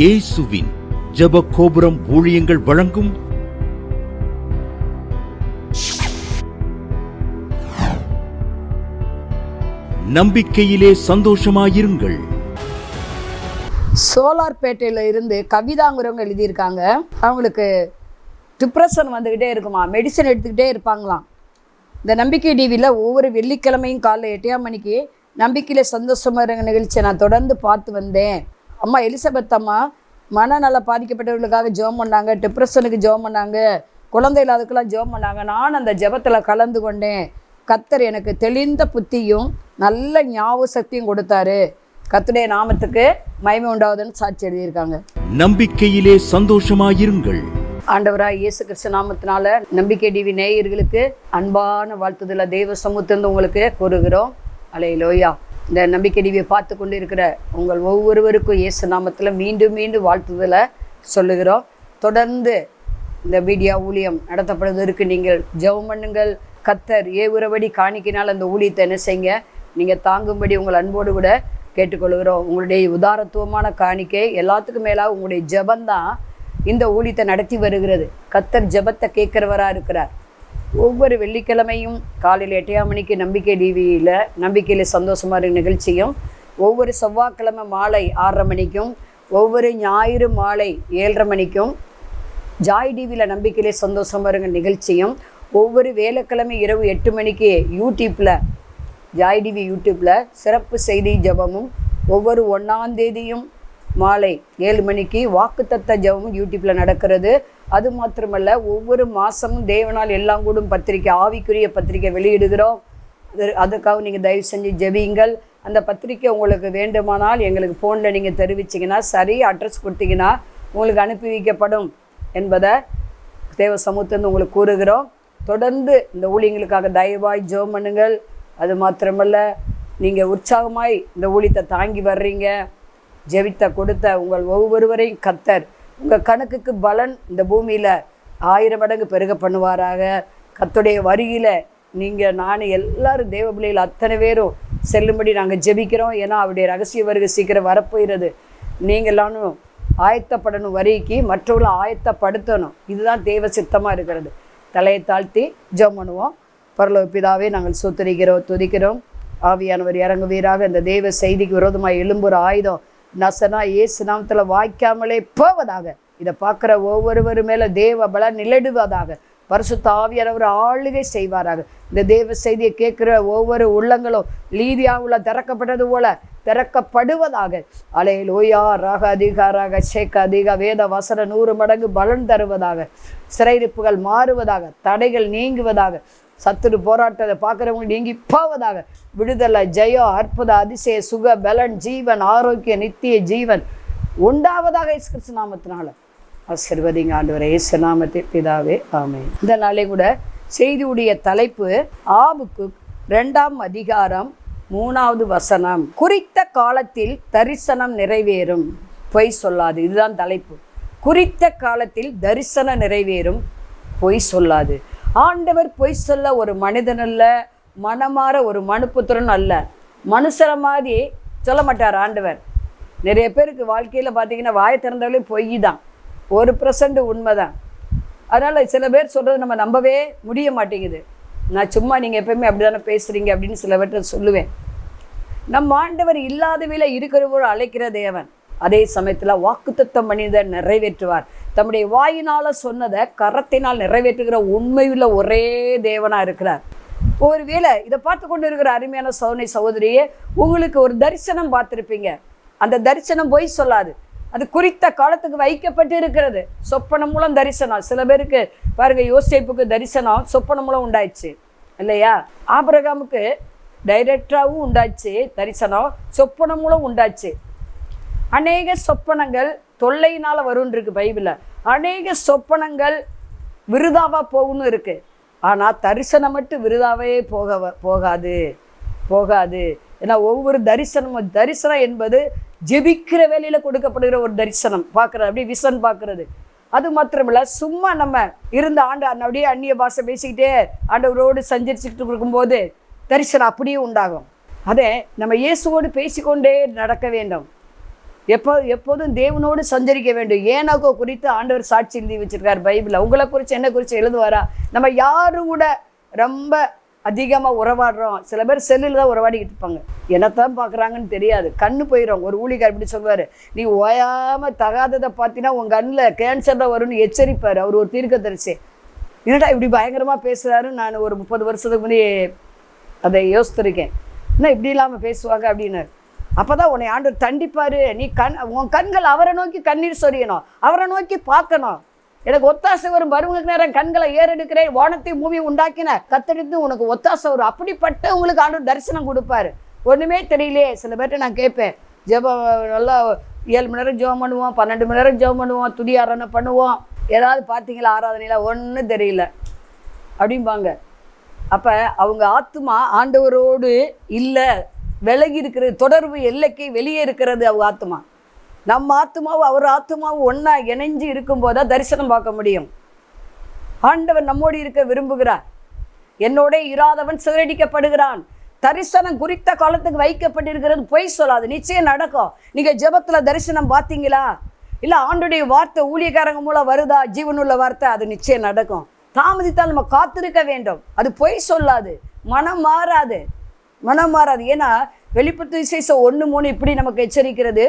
இயேசுவின் ஜெப கோபுரம் ஊழியங்கள் வழங்கும் நம்பிக்கையிலே சந்தோஷமாயிருங்கள். சோலார்பேட்டையில் இருந்து கவிதாங்கிறவங்க எழுதியிருக்காங்க. அவங்களுக்கு டிப்ரெஷன் வந்துக்கிட்டே இருக்குமா? மெடிசன் எடுத்துக்கிட்டே இருப்பாங்களாம். இந்த நம்பிக்கை டிவியில் ஒவ்வொரு வெள்ளிக்கிழமையும் காலைல எட்டாம் மணிக்கு நம்பிக்கையில் சந்தோஷமாக இருங்க நிகழ்ச்சியை நான் தொடர்ந்து பார்த்து வந்தேன். அம்மா எலிசபெத் அம்மா மனநல பாதிக்கப்பட்டவர்களுக்காக ஜெபம் பண்ணாங்க டிப்ரெஷனுக்கு ஜெபம் பண்ணாங்க குழந்தை இல்லாததுக்கெல்லாம் ஜெபம் பண்ணாங்க. நான் அந்த ஜெபத்தில் கலந்து கொண்டேன். கத்தர் எனக்கு தெளிந்த புத்தியும் நல்ல ஞாபக சக்தியும் கொடுத்தாரு. கத்துடைய நாமத்துக்கு மகிமை உண்டாவதுன்னு சாட்சி எழுதியிருக்காங்க. நம்பிக்கையிலே சந்தோஷமாயிருங்கள். ஆண்டவராய் இயேசு கிறிஸ்து நாமத்தினால நம்பிக்கை டிவி நேயர்களுக்கு அன்பான வாழ்த்துதல தெய்வ சமூகத்திலிருந்து உங்களுக்கு கூறுகிறோம். அலை லோயா இந்த நம்பிக்கை டிவியை பார்த்து கொண்டு இருக்கிற உங்கள் ஒவ்வொருவருக்கும் இயேசு நாமத்தில் மீண்டும் மீண்டும் வாழ்த்துதலை சொல்லுகிறோம். தொடர்ந்து இந்த மீடியா ஊழியம் நடத்தப்படுவதற்கு நீங்கள் ஜெபம் பண்ணுங்கள். கத்தர் ஏவுறபடி காணிக்கினால் அந்த ஊழியத்தை என்ன செய்யுங்க? நீங்கள் தாங்கும்படி உங்கள் அன்போடு கூட கேட்டுக்கொள்கிறோம். உங்களுடைய உதாரத்துவமான காணிக்கை எல்லாத்துக்கும் மேலாக உங்களுடைய ஜபந்தான் இந்த ஊழியத்தை நடத்தி வருகிறது. கத்தர் ஜெபத்தை கேட்குறவராக இருக்கிறார். ஒவ்வொரு வெள்ளிக்கிழமையும் காலையில் எட்டையாம் மணிக்கு நம்பிக்கை டிவியில் நம்பிக்கையில் சந்தோஷமாக இருக்க நிகழ்ச்சியும் ஒவ்வொரு செவ்வாய்க்கிழமை மாலை ஆறரை மணிக்கும் ஒவ்வொரு ஞாயிறு மாலை ஏழரை மணிக்கும் ஜாய் டிவியில் நம்பிக்கையிலே சந்தோஷமாக இருங்க நிகழ்ச்சியும் ஒவ்வொரு வேலைக்கிழமை இரவு எட்டு மணிக்கு யூடியூப்பில் ஜாய் டிவி யூடியூப்பில் சிறப்பு செய்தி ஜெபமும் ஒவ்வொரு ஒன்றாம் தேதியும் மாலை ஏழு மணிக்கு வாக்குத்தத்த ஜெபமும் யூடியூப்பில் நடக்கிறது. அது மாத்திரமல்ல ஒவ்வொரு மாதமும் தேவனால் எல்லாம் கூடும் பத்திரிக்கை ஆவிக்குரிய பத்திரிக்கை வெளியிடுகிறோம். அதுக்காக நீங்கள் தயவு செஞ்சு ஜெபியுங்கள். அந்த பத்திரிக்கை உங்களுக்கு வேண்டுமானால் எங்களுக்கு ஃபோனில் நீங்கள் தெரிவிச்சிங்கன்னா சரி அட்ரஸ் கொடுத்தீங்கன்னா உங்களுக்கு அனுப்பி வைக்கப்படும் என்பதை தேவ சமூகத்திலிருந்து உங்களுக்கு கூறுகிறோம். தொடர்ந்து இந்த ஊழியங்களுக்காக தயவாய் ஜெபம் பண்ணுங்கள். அது மாத்திரமல்ல நீங்கள் உற்சாகமாய் இந்த ஊழியத்தை தாங்கி வர்றீங்க. ஜெபித்த கொடுத்த உங்கள் ஒவ்வொருவரையும் கத்தர் உங்கள் கணக்குக்கு பலன் இந்த பூமியில் ஆயிரம் மடங்கு பெருக பண்ணுவாராக. கத்துடைய வருகையில் நீங்கள் நான் எல்லாரும் தேவ பிள்ளைகள் அத்தனை பேரும் செல்லும்படி நாங்கள் ஜெபிக்கிறோம். ஏன்னா அவருடைய ரகசிய வருகை சீக்கிரம் வரப்போயிடுறது நீங்களானும் ஆயத்தப்படணும் வரிக்கு மற்றவர்களும் ஆயத்தப்படுத்தணும். இதுதான் தெய்வ சித்தமாக இருக்கிறது. தலையை தாழ்த்தி ஜெபம் பண்ணுவோம். பரலோ பிதாவே நாங்கள் சூத்தரிக்கிறோம் துதிக்கிறோம். ஆவியானவர் இறங்குவீராக. இந்த தெய்வ செய்திக்கு விரோதமாக எழும்புற ஆயுதம் நசனா இயேசு நாமத்தில் வாய்க்காமலே போவதாக. இதை பார்க்குற ஒவ்வொருவர் மேலே தேவ பல நிலடுவதாக. பரிசுத்த ஆவியானவர் ஆளுகை செய்வாராக. இந்த தேவ செய்தியை கேட்குற ஒவ்வொரு உள்ளங்களும் லீதியாவுல திறக்கப்பட்டது போல திறக்கப்படுவதாக. அலே லோயா ராக அதிகாராக சேக்க அதிக வேத வசன நூறு மடங்கு பலன் தருவதாக. சிறையிருப்புகள் மாறுவதாக தடைகள் நீங்குவதாக. சத்துரு போராட்டத்தை பார்க்குறவங்க நீங்கி போவதாக. விடுதலை ஜெயம் அற்புத அதிசய சுக பலன் ஜீவன் ஆரோக்கிய நித்திய ஜீவன். உண்டாவதாக இயேசு நாமத்தினால ஆசிர்வதிங்க ஆண்டவரே இயேசு நாமத்தை பிதாவே ஆமே இந்த நாளே கூட செய்தியுடைய தலைப்பு ஆபுக்கு ரெண்டாம் அதிகாரம் மூணாவது வசனம். குறித்த காலத்தில் தரிசனம் நிறைவேறும். பொய் சொல்லாது இதுதான் தலைப்பு. குறித்த காலத்தில் தரிசனம் நிறைவேறும். பொய் சொல்லாது. ஆண்டவர் பொய் சொல்ல ஒரு மனிதன் அல்ல மனமாற ஒரு மனுப்புத்திரன் அல்ல. மனுஷரை மாதிரி சொல்ல மாட்டார் ஆண்டவர். நிறைய பேருக்கு வாழ்க்கையில் பார்த்தீங்கன்னா வாயை திறந்தாலே பொய் தான் ஒரு பர்சன்ட் உண்மைதான். அதனால் சில பேர் சொல்கிறது நம்ம நம்பவே முடிய மாட்டேங்குது. நான் சும்மா நீங்கள் எப்பயுமே அப்படி தானே பேசுகிறீங்க அப்படின்னு சில பேர்ட்ட சொல்லுவேன். நம் ஆண்டவர் இல்லாதவையில் இருக்கிறவர் அழைக்கிற தேவன். அதே சமயத்தில் வாக்குத்தத்த மனிதர் நிறைவேற்றுவார். தம்முடைய வாயினால் சொன்னதை கரத்தினால் நிறைவேற்றுகிற உண்மையுள்ள ஒரே தேவனாக இருக்கிறார். ஒருவேளை இதை பார்த்து கொண்டு இருக்கிற அருமையான சோதனை சகோதரியே உங்களுக்கு ஒரு தரிசனம் பார்த்துருப்பீங்க. அந்த தரிசனம் போய் சொல்லாது. அது குறித்த காலத்துக்கு வைக்கப்பட்டு இருக்கிறது சொப்பனம் மூலம் தரிசனம். சில பேருக்கு பாருங்க யோசேப்புக்கு தரிசனம் சொப்பனம் மூலம் உண்டாயிடுச்சு. இல்லையா? ஆபிரகாமுக்கு டைரக்டாகவும் உண்டாச்சு தரிசனம். சொப்பனம் மூலம் உண்டாச்சு. அநேக சொப்பனங்கள் தொல்லையினால் வரும்னு இருக்கு பைபிளில். அநேக சொப்பனங்கள் விருதாவாக போகும்னு இருக்கு. ஆனால் தரிசனம் மட்டும் விருதாவே போக போகாது. போகாது. ஏன்னா ஒவ்வொரு தரிசனமும் தரிசனம் என்பது ஜெபிக்கிற வேலையில் கொடுக்கப்படுகிற ஒரு தரிசனம். பார்க்குறது அப்படியே விசன் பார்க்குறது. அது மாத்திரமில்ல சும்மா நம்ம இருந்த ஆண்டு அப்படியே அந்நிய பாஷை பேசிக்கிட்டே ஆண்டவரோடு சஞ்சரிச்சுக்கிட்டு இருக்கும்போது தரிசனம் அப்படியே உண்டாகும். அதே நம்ம இயேசுவோடு பேசிக்கொண்டே நடக்க வேண்டும். எப்போ எப்போதும் தேவனோடு சஞ்சரிக்க வேண்டும். ஏனோக்கோ குறித்து ஆண்டவர் சாட்சி எழுதி வச்சிருக்கார் பைபிளில். உங்களை குறித்து என்ன குறித்து எழுதுவாரா? நம்ம யாரு கூட ரொம்ப அதிகமாக உறவாடுறோம்? சில பேர் செல்லில் தான் உறவாடிக்கிட்டு இருப்பாங்க. என்னத்தான் பார்க்குறாங்கன்னு தெரியாது. கண்ணு போயிடும் ஒரு ஊழிகார் இப்படி சொல்லுவார் நீ ஓயாமல் தகாததை பார்த்தீங்கன்னா உங்கள் கண்ணில் கேன்சர் தான் வரும்னு எச்சரிப்பார். அவர் ஒரு தீர்க்கதரிசி. என்னடா இப்படி பயங்கரமாக பேசுகிறாருன்னு நான் ஒரு முப்பது வருஷத்துக்கு முன்னாடி அதை யோசித்திருக்கேன். என்ன இப்படி இல்லாமல் பேசுவாங்க? அப்படின்னு அப்போ தான் உன்னை ஆண்டு தண்டிப்பார். நீ கண் உன் கண்கள் அவரை நோக்கி கண்ணீர் சொரியணும். அவரை நோக்கி பார்க்கணும். எனக்கு ஒத்தாசை வரும். வருவங்களுக்கு நேரம் கண்களை ஏறெடுக்கிறேன். வானத்தை மூவி உண்டாக்கின கத்தெடுத்து உனக்கு ஒத்தாசை வரும். அப்படிப்பட்ட உங்களுக்கு ஆண்டு தரிசனம் கொடுப்பாரு. ஒன்றுமே தெரியலையே. சில பேர்கிட்ட நான் கேட்பேன். ஜெபம் நல்லா ஏழு மணி நேரம் ஜெபம் பண்ணுவோம். பன்னெண்டு மணி நேரம் ஜெபம் பண்ணுவோம். துடி ஆராதனை பண்ணுவோம். ஏதாவது பார்த்தீங்களா? ஆராதனையில்? ஒன்றும் தெரியல. அப்படிம்பாங்க. அப்போ அவங்க ஆத்மா ஆண்டவரோடு இல்லை. விலகி இருக்கிறது தொடர்பு எல்லைக்கு வெளியே இருக்கிறது அவ ஆத்மா நம்ம ஆத்மாவும் அவர் ஆத்மாவும் ஒன்றா இணைஞ்சு இருக்கும்போது தான் தரிசனம் பார்க்க முடியும். ஆண்டவர் நம்மோடு இருக்க விரும்புகிறார். என்னோட இராதவன் சிதறடிக்கப்படுகிறான். தரிசனம் குறித்த காலத்துக்கு வைக்கப்பட்டிருக்கிறது பொய் சொல்லாது. நிச்சயம் நடக்கும். நீங்கள் ஜெபத்தில் தரிசனம் பார்த்தீங்களா? இல்லை ஆண்டுடைய வார்த்தை ஊழியக்காரங்க மூலம் வருதா? ஜீவனுள்ள வார்த்தை அது நிச்சயம் நடக்கும். தாமதித்தால் நம்ம காத்திருக்க வேண்டும். அது பொய் சொல்லாது. மனம் மாறாது. மனம் மாறாது ஏன்னா வெளிப்படுத்த விசேஷம் ஒன்று மூணு இப்படி நமக்கு எச்சரிக்கிறது.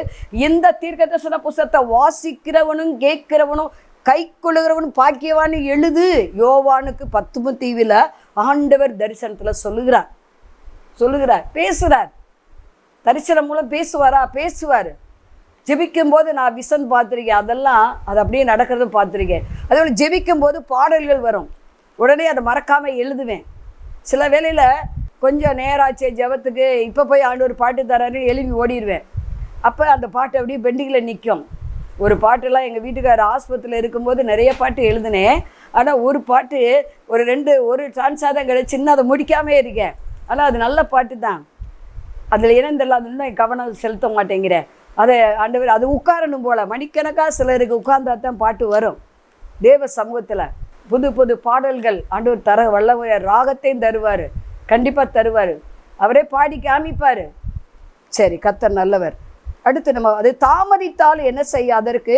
இந்த தீர்க்கதர்சன புஸ்தகத்தை வாசிக்கிறவனும் கேட்கிறவனும் கை கொள்ளுகிறவனும் பாக்கியவான்னு எழுது. யோவானுக்கு பத்துமு தீவில் ஆண்டவர் தரிசனத்தில் சொல்லுகிறார். சொல்லுகிறார். பேசுகிறார் தரிசனம் மூலம் பேசுவாரா? பேசுவார். ஜெபிக்கும் போது நான் விசன் பார்த்துருக்கேன். அதெல்லாம் அது அப்படியே நடக்கிறத பார்த்துருக்கேன். அதோட ஜெபிக்கும் போது பாடல்கள் வரும். உடனே அதை மறக்காமல் எழுதுவேன். சில வேளையில் கொஞ்சம் நேராச்சே ஜெபத்துக்கு. இப்போ போய் ஆண்டவர் பாட்டு தராருன்னு எழுப்பி ஓடிடுவேன் அப்போ அந்த பாட்டு அப்படியே பெண்டிங்கில் நிற்கும் ஒரு பாட்டெல்லாம் எங்கள் வீட்டுக்காரர் ஆஸ்பத்திரியில் இருக்கும்போது நிறைய பாட்டு எழுதினேன் ஆனால் ஒரு பாட்டு ஒரு ரெண்டு ஒரு சான்ஸாக தான் கிடைச்சு இன்னும் அதை முடிக்காமே இருக்கேன். ஆனால் அது நல்ல பாட்டு தான். அதில் இணைந்தெல்லாம் அது இன்னும் கவனம் செலுத்த மாட்டேங்கிறேன் அதை ஆண்டவர் அது உட்காரணும் போல். மணிக்கணக்காக சிலருக்கு உட்கார்ந்தா தான் பாட்டு வரும். தேவ சமூகத்தில் புது புது பாடல்கள் ஆண்டவர் தர வல்லவர் ராகத்தையும் தருவார். கண்டிப்பாக தருவார். அவரே பாடி காமிப்பார். சரி கத்தர் நல்லவர். அடுத்து நம்ம அது தாமதித்தால் என்ன செய்ய அதற்கு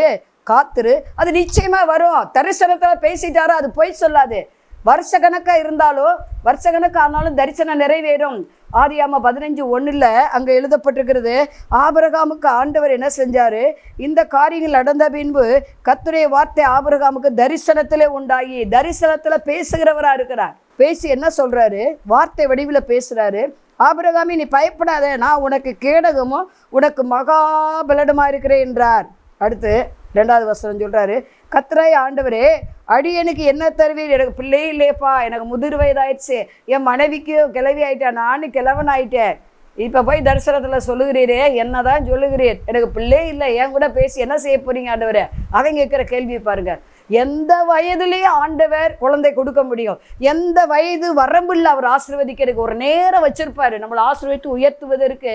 காத்துரு. அது நிச்சயமாக வரும். தரிசனத்தில் பேசிட்டாரோ அது பொய் சொல்லாது. வருஷ கணக்காக இருந்தாலும் வருஷ கணக்கு ஆனாலும் தரிசனம் நிறைவேறும். ஆதியாம பதினஞ்சு ஒன்றில் அங்கே எழுதப்பட்டிருக்கிறது ஆபரகாமுக்கு ஆண்டவர் என்ன செஞ்சார்? இந்த காரியங்கள் நடந்த பின்பு கத்துடைய வார்த்தை ஆபிரகாமுக்கு தரிசனத்திலே உண்டாகி தரிசனத்தில் பேசுகிறவராக இருக்கிறார். பேசி என்ன சொல்கிறாரு வார்த்தை வடிவில் பேசுகிறாரு ஆபிரகாமி நீ பயப்படாத. நான் உனக்கு கேடகமும் உனக்கு மகாபலனுமா இருக்கிறேன் என்றார். அடுத்து ரெண்டாவது வசனம் சொல்கிறாரு கத்ராய் ஆண்டவரே அடியனுக்கு என்ன தருவீர்? எனக்கு பிள்ளையே இல்லையப்பா. எனக்கு முதிர் வயதாயிடுச்சு. என் மனைவிக்கும் கிளவி ஆயிட்டேன் நானும் கிழவன் ஆயிட்டேன். இப்போ போய் தரிசனத்தில் சொல்லுகிறீரே. என்னதான் சொல்லுகிறீர்? எனக்கு பிள்ளை இல்லை. என் கூட பேசி என்ன செய்ய போறீங்க ஆண்டவரே? அவங்க கேட்குற கேள்வி பாருங்கள் எந்த வயதுலேயும் ஆண்டவர் குழந்தை கொடுக்க முடியும்? எந்த வயது வரம்பில்லை அவர் ஆசீர்வதிக்கிறதுக்கு ஒரு நேரம் வச்சிருப்பாரு? நம்மளை ஆசீர்வதித்து உயர்த்துவதற்கு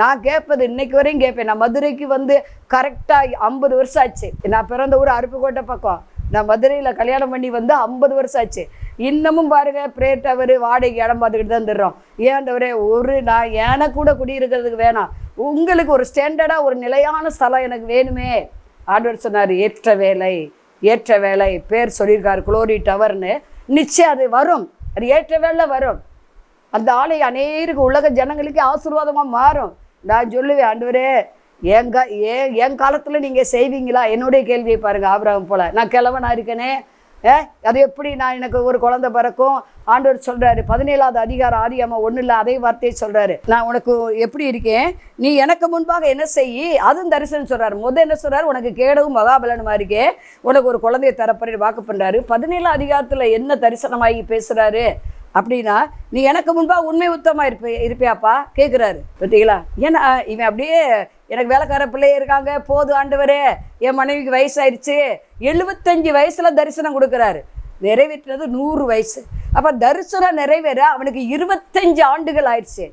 நான் கேட்பது இன்னைக்கு வரையும் கேட்பேன். நான் மதுரைக்கு வந்து கரெக்டாக ஐம்பது வருஷம் ஆச்சு. நான் பிறந்த ஊர் அருப்புக்கோட்டை பக்கம். நான் மதுரையில் கல்யாணம் பண்ணி வந்து ஐம்பது வருஷம் ஆச்சு. இன்னமும் பாருங்க பிரேயர் டவர் வாடகை இடம் பார்த்துக்கிட்டு தான் தர்றோம் ஏன்டவரே ஒரு நான் ஏன கூட குடியிருக்கிறதுக்கு வேணாம். உங்களுக்கு ஒரு ஸ்டாண்டர்டாக ஒரு நிலையான ஸ்தலம் எனக்கு வேணுமே. ஆண்டவர் சொன்னார் ஏற்ற வேலை ஏற்ற வேலை பேர் சொல்லியிருக்காரு குளோரி டவர்னு. நிச்சயம் அது வரும். அது ஏற்ற வேலை வரும். அந்த ஆலை அநேருக்கு உலக ஜனங்களுக்கு ஆசீர்வாதமாக மாறும். நான் சொல்லுவேன் ஆண்டவரே என் கா ஏன் என் காலத்தில் நீங்கள் செய்வீங்களா? என்னுடைய கேள்வியை பாருங்கள் ஆபிரகம் போல். நான் கிழவனாக இருக்கேனே ஏ அது எப்படி நான் எனக்கு ஒரு குழந்தை பிறக்கும்? ஆண்டவர் சொல்கிறாரு பதினேழாவது அதிகாரம் ஆதியாம ஒன்றும் இல்லை அதே வார்த்தையை சொல்கிறாரு நான் உனக்கு எப்படி இருக்கேன்? நீ எனக்கு முன்பாக என்ன செய்யி அதுவும் தரிசனம் சொல்கிறாரு முதல் என்ன சொல்கிறார் உனக்கு கேடவும் மகாபலனுமா இருக்கே? உனக்கு ஒரு குழந்தைய தரப்பறி வாக்கு பண்ணுறாரு பதினேழாம் அதிகாரத்தில் என்ன தரிசனமாகி பேசுகிறாரு அப்படின்னா நீ எனக்கு முன்பாக உண்மை உத்தமாக இருப்பே இருப்பியாப்பா? கேட்குறாரு பார்த்தீங்களா? ஏன்னா இவன் அப்படியே எனக்கு வேலைக்கார பிள்ளைய இருக்காங்க போது ஆண்டவரே என் மனைவிக்கு வயசாயிருச்சு. எழுபத்தஞ்சு வயசில் தரிசனம் கொடுக்குறாரு. நிறைவேற்றினது நூறு வயசு. அப்போ தரிசனம் நிறைவேற அவனுக்கு இருபத்தஞ்சு ஆண்டுகள் ஆயிடுச்சு.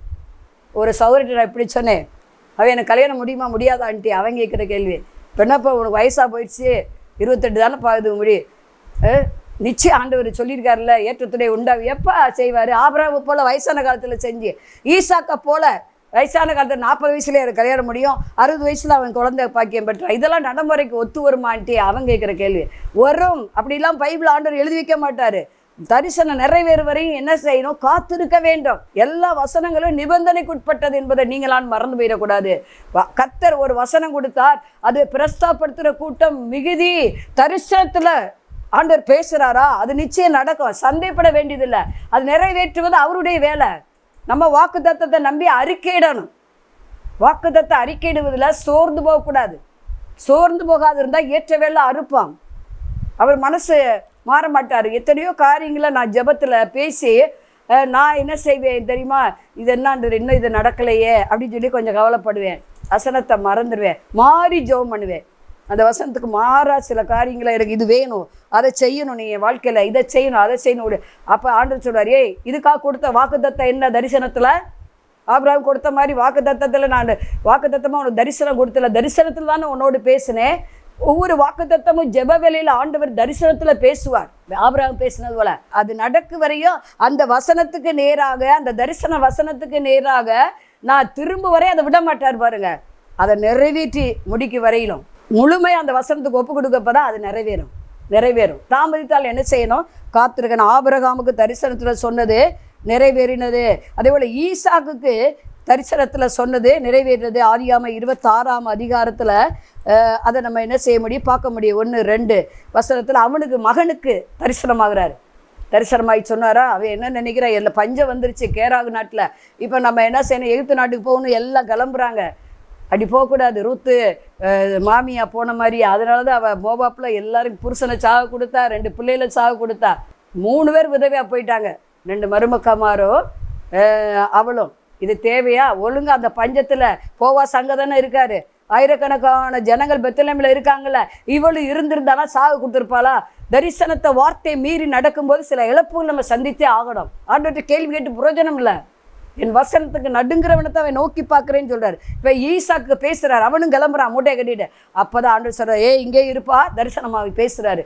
ஒரு சௌகரியத்தை நான் இப்படி சொன்னேன் அவன் எனக்கு கல்யாணம் முடியுமா முடியாதான்ட்டு அவன் கேட்குற கேள்வி. இப்போ என்னப்பா உனக்கு வயசாக போயிடுச்சு? இருபத்தெட்டு தானே பாகுது முடி. நிச்சயம் ஆண்டவர் சொல்லியிருக்காருல்ல ஏற்றத்துடைய உண்டாகும் எப்போ செய்வார்? ஆபிரகாம போல வயசான காலத்தில் செஞ்சு ஈசாக்கை போல வயசான காலத்தில் நாற்பது வயசுல எனக்கு கல்யாணம் முடியும். அறுபது வயசுல அவன் குழந்தை பாக்கியம் பெற்றான். இதெல்லாம் நடைமுறைக்கு ஒத்து வருமான்ட்டு அவன் கேட்குற கேள்வி. வரும். அப்படிலாம் பைபிள் ஆண்டவர் எழுதி வைக்க மாட்டார். தரிசனம் நிறைவேறு வரையும் என்ன செய்யணும்? காத்திருக்க வேண்டும். எல்லா வசனங்களும் நிபந்தனைக்குட்பட்டது என்பதை நீங்களான் மறந்து போயிடக்கூடாது. வ- ஒரு வசனம் கொடுத்தார். அது பிரஸ்தாப்படுத்துகிற கூட்டம் மிகுதி தரிசனத்தில் ஆண்டவர் பேசுகிறாரா அது நிச்சயம் நடக்கும். சந்தேகப்பட வேண்டியதில்லை. அது நிறைவேற்றுவது அவருடைய வேலை. நம்ம வாக்கு தத்தத்தை நம்பி அறிக்கையிடணும். வாக்கு தத்தை அறிக்கையிடுவதில் சோர்ந்து போகக்கூடாது. சோர்ந்து போகாது இருந்தால் ஏற்ற வேலை அறுப்பான். அவர் மனசு மாற மாட்டார். எத்தனையோ காரியங்களை நான் ஜெபத்தில் பேசி நான் என்ன செய்வேன் தெரியுமா? இது என்னன்ற இன்னும் இது நடக்கலையே அப்படின்னு சொல்லி கொஞ்சம் கவலைப்படுவேன். வசனத்தை மறந்துடுவேன். மாறி ஜெபம் பண்ணுவேன். அந்த வசனத்துக்கு மாறா சில காரியங்களை எனக்கு இது வேணும். அதை செய்யணும் நீ என் வாழ்க்கையில் இதை செய்யணும் அதை செய்யணும் அப்போ ஆண்டர் சொல்கிறார் ஏய் இதுக்காக கொடுத்த வாக்குத்தத்தை என்ன தரிசனத்தில்? ஆபிரகாம் கொடுத்த மாதிரி வாக்கு தத்தத்தில் நான் வாக்கு தத்தமாக உனக்கு தரிசனம் கொடுத்தல. தரிசனத்தில் தானே உன்னோடு பேசினேன். ஒவ்வொரு வாக்கு தத்தமும் ஜெப வேலையில் ஆண்டவர் தரிசனத்தில் பேசுவார். ஆபிரகாம் பேசினது போல அது நடக்கு வரையும் அந்த வசனத்துக்கு நேராக அந்த தரிசன வசனத்துக்கு நேராக நான் திரும்ப வரை அதை விட மாட்டார் பாருங்க. அதை நிறைவேற்றி முடிக்க வரையிலும். முழுமை அந்த வசனத்துக்கு ஒப்பு கொடுக்கப்பதான் அது நிறைவேறும். நிறைவேறும். தாமதித்தால் என்ன செய்யணும்? காத்திருக்கணும். ஆபிரகாமுக்கு தரிசனத்தில் சொன்னது நிறைவேறினது. அதே போல் ஈசாக்குக்கு தரிசனத்தில் சொன்னது நிறைவேறினது. ஆதியாம இருபத்தாறாம் அதிகாரத்தில் அதை நம்ம என்ன செய்ய முடியும்? பார்க்க முடியும். ஒன்று ரெண்டு. வசனத்தில் அவனுக்கு மகனுக்கு தரிசனமாகிறார். தரிசனமாகி சொன்னாரா? அவன் என்ன நினைக்கிறான்? எல்லாம் பஞ்சம் வந்துருச்சு கேராகு நாட்டில். இப்போ நம்ம என்ன செய்யணும்? எகிப்து நாட்டுக்கு போகணும். எல்லாம் கிளம்புறாங்க. அப்படி போகக்கூடாது. ரூத்து மாமியா போன மாதிரி. அதனால தான் அவள் மோபாப்பில் எல்லாருக்கும் புருஷனை சாக கொடுத்தா ரெண்டு பிள்ளைகளை சாக கொடுத்தா. மூணு பேர் விதவையாக போயிட்டாங்க. ரெண்டு மருமக்கமாரோ அவளும். இது தேவையா? ஒழுங்காக அந்த பஞ்சத்தில் போவா சங்க தானே இருக்காரு. ஆயிரக்கணக்கான ஜனங்கள் பெத்தலேமில் இருக்காங்கல்ல. இவளும் இருந்திருந்தாலும் சாகு கொடுத்துருப்பாளா? தரிசனத்தை வார்த்தை மீறி நடக்கும்போது சில இழப்புகள் நம்ம சந்தித்தே ஆகணும். ஆண்டவர்கிட்ட கேள்வி கேட்டு பிரயோஜனம் இல்லை. என் வசனத்துக்கு நடுங்கிறவனை தான் அவன் நோக்கி பார்க்குறேன்னு சொல்கிறார் இப்போ ஈசாக்கு பேசுகிறார் அவனும் கிளம்புறான். மூட்டையை கட்டிட்டு. அப்பதான் ஆண்டு சொல்கிறார் ஏ இங்கே இருப்பா. தரிசனமாக பேசுகிறாரு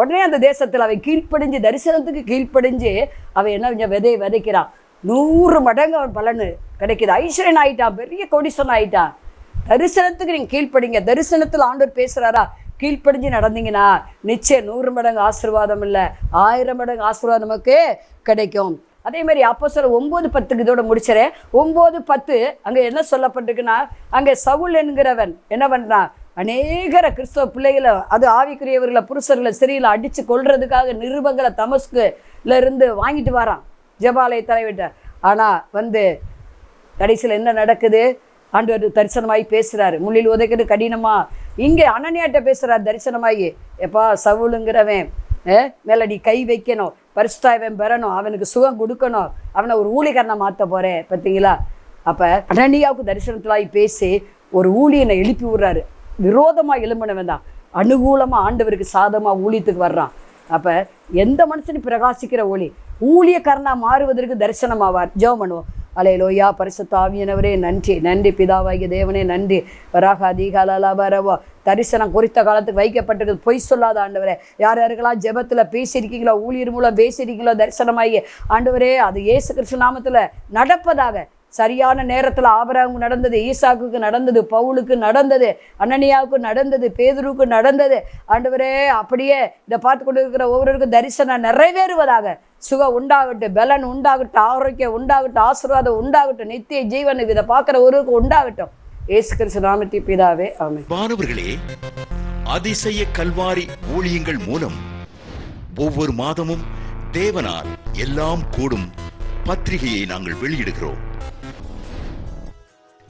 உடனே அந்த தேசத்தில் அவன் கீழ்ப்படிஞ்சு தரிசனத்துக்கு கீழ்ப்படிஞ்சு அவன் என்ன கொஞ்சம் விதையை விதைக்கிறான். நூறு மடங்கு அவன் பலன் கிடைக்குது. ஐஸ்வரன் ஆயிட்டான் பெரிய கொடிசன் ஆயிட்டான். தரிசனத்துக்கு நீங்கள் கீழ்ப்படிங்க. தரிசனத்தில் ஆண்டவர் பேசுகிறாரா கீழ்ப்படிஞ்சு நடந்தீங்கன்னா நிச்சயம் நூறு மடங்கு ஆசீர்வாதம் இல்லை. ஆயிரம் மடங்கு ஆசீர்வாதம் நமக்கு கிடைக்கும். அதே மாதிரி அப்போ சொல்ல ஒம்பது பத்துக்கு இதோட முடிச்சிடறேன் ஒம்பது பத்து அங்கே என்ன சொல்லப்பட்டிருக்குன்னா அங்கே சவுல் என்கிறவன் என்ன பண்ணுறான் அநேகர கிறிஸ்தவ பிள்ளைகளை அது ஆவிக்குரியவர்களை புருஷர்களை சிறையில் அடித்து கொள்றதுக்காக நிருபங்களை தமஸ்குல இருந்து வாங்கிட்டு வரான். ஜெபாலய தலைவிட்ட ஆனால் வந்து கடைசியில் என்ன நடக்குது? ஆண்டு தரிசனமாகி பேசுகிறாரு முள்ளில் உதைக்கிறது கடினமா? இங்கே அனனியாட்ட பேசுகிறார் தரிசனமாகி எப்பா சவுளுங்கிறவன் அஹ், நீ கை வைக்கணும். பரிசுத்தாய்வன் பெறணும் அவனுக்கு சுகம் கொடுக்கணும். அவனை ஒரு ஊழிகரனை மாற்ற போகிறேன் பார்த்தீங்களா? அப்போ அனனியாவுக்கு தரிசனத்திலாகி பேசி ஒரு ஊழியனை எழுப்பி விடுறாரு. விரோதமாக எழும்பினவன் தான். அனுகூலமாக ஆண்டவருக்கு சாதமாக ஊழியத்துக்கு வர்றான். அப்போ எந்த மனுஷனும் பிரகாசிக்கிற ஒளி ஊழியக்காரனாக மாறுவதற்கு தரிசனமாவார். ஜெபம் பண்ணுவோம். அலை லோயா பரிசுத்தாமியனவரே நன்றி நன்றி பிதாவாகிய தேவனே நன்றி. வராக அதிகாலபரவோ தரிசனம் குறித்த காலத்துக்கு வைக்கப்பட்டிருக்கு பொய் சொல்லாத ஆண்டவரே யார் யாருக்கெல்லாம் ஜெபத்தில் பேசியிருக்கீங்களோ ஊழியர் மூலம் பேசியிருக்கீங்களோ தரிசனமாகி ஆண்டவரே அது இயேசு கிறிஸ்து நாமத்தில் நடப்பதாக சரியான நேரத்தில் ஆபராவுக்கு நடந்தது ஈசாக்குக்கு நடந்தது பவுலுக்கு நடந்தது அனனியாவுக்கு நடந்தது பேதுருக்கு நடந்தது. ஆண்டவரே அப்படியே இதை பார்த்து கொண்டு இருக்கிற ஒவ்வொருவருக்கும் தரிசனம் நிறைவேறுவதாக. சுகம் உண்டாகட்டும் பலன் உண்டாகட்டும் ஆரோக்கியம் உண்டாகட்டும் ஆசீர்வாதம் உண்டாகட்டும் நித்திய ஜீவன் இதை பார்க்குற ஒருவருக்கு உண்டாகட்டும். ஏசு கிறிஸ்து நாமத்தி பிதாவே ஆமை மாணவர்களே அதிசய கல்வாரி ஊழியங்கள் மூலம் ஒவ்வொரு மாதமும் தேவனால் எல்லாம் கூடும் பத்திரிகையை நாங்கள் வெளியிடுகிறோம்.